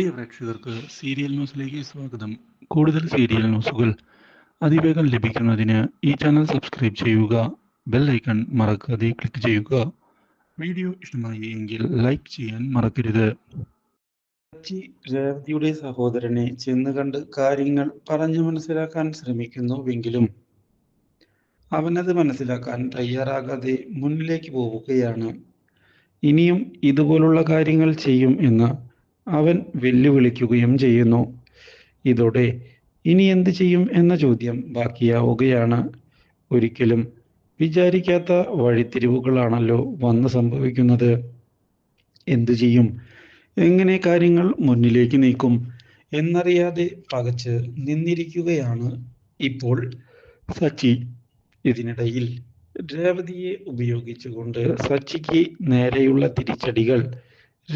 പ്രിയ പ്രേക്ഷകർക്ക് സീരിയൽ ന്യൂസിലേക്ക് സ്വാഗതം. കൂടുതൽ സീരിയൽ ന്യൂസുകൾ അതിവേഗം ലഭിക്കുന്നതിന് ഈ ചാനൽ സബ്സ്ക്രൈബ് ചെയ്യുക ബെൽ ഐക്കൺ മറക്കാതെ ക്ലിക്ക് ചെയ്യുക. വീഡിയോ ഇഷ്ടമായി എങ്കിൽ ലൈക്ക് ചെയ്യാൻ മറക്കരുത്. സച്ചി രേവതിയുടെ സഹോദരനെ ചെന്ന് കണ്ട് കാര്യങ്ങൾ പറഞ്ഞു മനസ്സിലാക്കാൻ ശ്രമിക്കുന്നുവെങ്കിലും അവനത് മനസ്സിലാക്കാൻ തയ്യാറാകാതെ മുന്നിലേക്ക് പോവുകയാണ്. ഇനിയും ഇതുപോലുള്ള കാര്യങ്ങൾ ചെയ്യും എന്ന് അവൻ വെല്ലുവിളിക്കുകയും ചെയ്യുന്നു. ഇതോടെ ഇനി എന്ത് ചെയ്യും എന്ന ചോദ്യം ബാക്കിയാവുകയാണ്. ഒരിക്കലും വിചാരിക്കാത്ത വഴിത്തിരിവുകളാണല്ലോ വന്ന് സംഭവിക്കുന്നത്. എന്തു ചെയ്യും? എങ്ങനെ കാര്യങ്ങൾ മുന്നിലേക്ക് നീക്കും? എന്നറിയാതെ പകച്ച് നിന്നിരിക്കുകയാണ് ഇപ്പോൾ സച്ചി. ഇതിനിടയിൽ രേവതിയെ ഉപയോഗിച്ചുകൊണ്ട് സച്ചിക്ക് നേരെയുള്ള തിരിച്ചടികൾ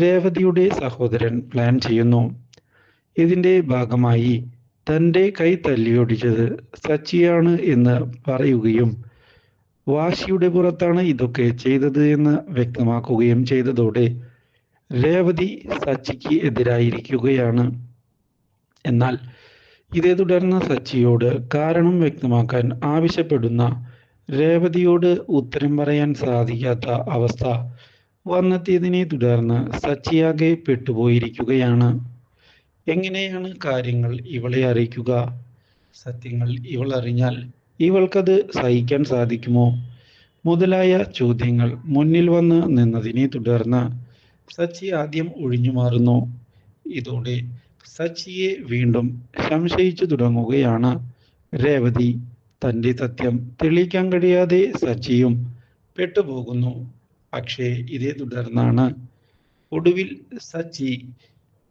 രേവതിയുടെ സഹോദരൻ പ്ലാൻ ചെയ്യുന്നു. ഇതിന്റെ ഭാഗമായി തന്റെ കൈ തല്ലിയൊടിച്ചത് സച്ചിയാണ് എന്ന് പറയുകയും വാശിയുടെ പുറത്താണ് ഇതൊക്കെ ചെയ്തത് എന്ന് വ്യക്തമാക്കുകയും ചെയ്തതോടെ രേവതി സച്ചിക്ക് എതിരായിരിക്കുകയാണ്. എന്നാൽ ഇതേ തുടർന്ന് സച്ചിയോട് കാരണം വ്യക്തമാക്കാൻ ആവശ്യപ്പെടുന്ന രേവതിയോട് ഉത്തരം പറയാൻ സാധിക്കാത്ത അവസ്ഥ വന്നെത്തിയതിനെ തുടർന്ന് സച്ചിയാകെ പെട്ടുപോയിരിക്കുകയാണ്. എങ്ങനെയാണ് കാര്യങ്ങൾ ഇവളെ അറിയിക്കുക? സത്യങ്ങൾ ഇവൾ അറിഞ്ഞാൽ ഇവൾക്കത് സഹിക്കാൻ സാധിക്കുമോ? മുതലായ ചോദ്യങ്ങൾ മുന്നിൽ വന്ന് നിന്നതിനെ തുടർന്ന് സച്ചി ആദ്യം ഒഴിഞ്ഞു മാറുന്നു. ഇതോടെ സച്ചിയെ വീണ്ടും സംശയിച്ചു തുടങ്ങുകയാണ് രേവതി. തന്റെ സത്യം തെളിയിക്കാൻ കഴിയാതെ സച്ചിയും പെട്ടുപോകുന്നു. പക്ഷേ ഇതേ തുടർന്നാണ് ഒടുവിൽ സച്ചി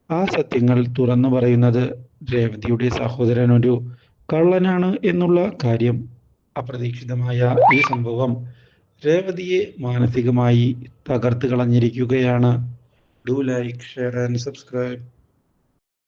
ആ സത്യങ്ങൾ തുറന്നു പറയുന്നത്. രേവതിയുടെ സഹോദരൻ ഒരു കള്ളനാണ് എന്നുള്ള കാര്യം അപ്രതീക്ഷിതമായ ഈ സംഭവം രേവതിയെ മാനസികമായി തകർത്ത് കളഞ്ഞിരിക്കുകയാണ്. Do like share and subscribe